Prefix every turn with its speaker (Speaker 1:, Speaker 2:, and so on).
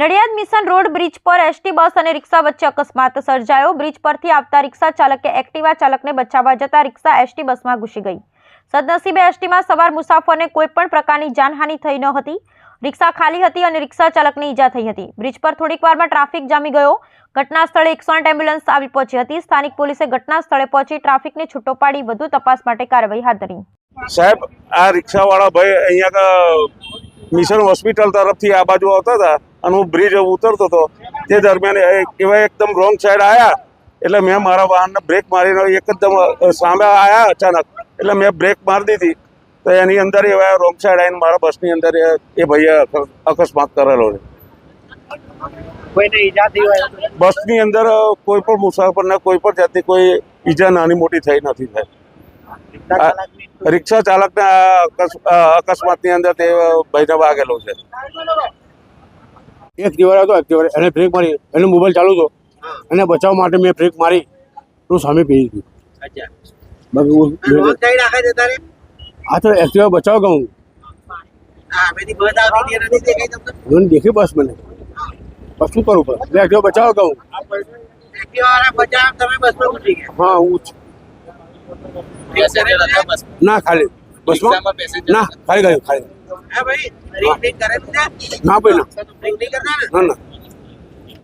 Speaker 1: Nadiad mission road bridge પર ST bus અને રિક્ષા વચ્ચે અકસ્માત સર્જાયો. બ્રિજ પરથી આવતા રિક્ષા ચાલકે એક્ટિવા ચાલકને બચાવવા જતા રિક્ષા એસટી બસમાં ઘૂસી ગઈ. સદનસીબે એસટીમાં સવાર મુસાફરને કોઈપણ પ્રકારની જાનહાનિ થઈ ન હતી. રિક્ષા ખાલી હતી અને રિક્ષા ચાલકને ઈજા થઈ હતી. બ્રિજ પર થોડીક વારમાં ટ્રાફિક જામી ગયો. ઘટના સ્થળે એકસો એમ્બ્યુલન્સ આવી પહોંચી હતી. સ્થાનિક પોલીસે ઘટના સ્થળે પહોંચી ટ્રાફિકને છૂટો પાડી વધુ તપાસ માટે કાર્યવાહી હાથ ધરી.
Speaker 2: સાહેબ, આ રિક્ષાવાળા ભાઈ અહીંયા મિશન હોસ્પિટલ તરફથી આ બાજુ આવતા હતા? અને હું બ્રિજ ઉતરતો હતો. તે દરમિયાન એવા એકદમ રોંગ સાઈડ આવ્યા એટલે મેં મારા વાહનને બ્રેક મારીને એકદમ સામે આવ્યા અચાનક. એટલે મેં બ્રેક મારી દીધી. તો એની અંદર એવા રોંગ સાઈડ આવીને મારા બસની અંદર એ ભાઈએ અકસ્માત કરેલો છે. બસની અંદર કોઈ પણ મુસાફરને કોઈ પણ જાતની કોઈ ઈજા નાની મોટી થઈ નથી થઈ
Speaker 3: રિક્ષા ચાલકની?
Speaker 2: અકસ્માતની અંદર તે ભાઈને વાગેલો છે.
Speaker 4: એક દિવસ હતો એક દિવસ એને બ્રેક મારી એનો મોબાઈલ ચાલુ હતો. એને બચાવવા માટે મેં બ્રેક મારી તો સામે પી ગયું હું તો એક્ટિવા બચાવ
Speaker 3: તમને?
Speaker 4: મને દેખી બસ મને. બસ શું કરું પણ? મેં એક્ટિવા બચાવ
Speaker 3: બચાવ બસમાં
Speaker 4: હા હું ના ખાલી. બસમાં? ના ખાલી ગયું ખાલી.
Speaker 3: ડ્રિંક ડ્રિંક કરેલું છે
Speaker 4: ના ભાઈ ના.
Speaker 3: ડ્રિંક નહીં કરતા ને?
Speaker 4: ના ના.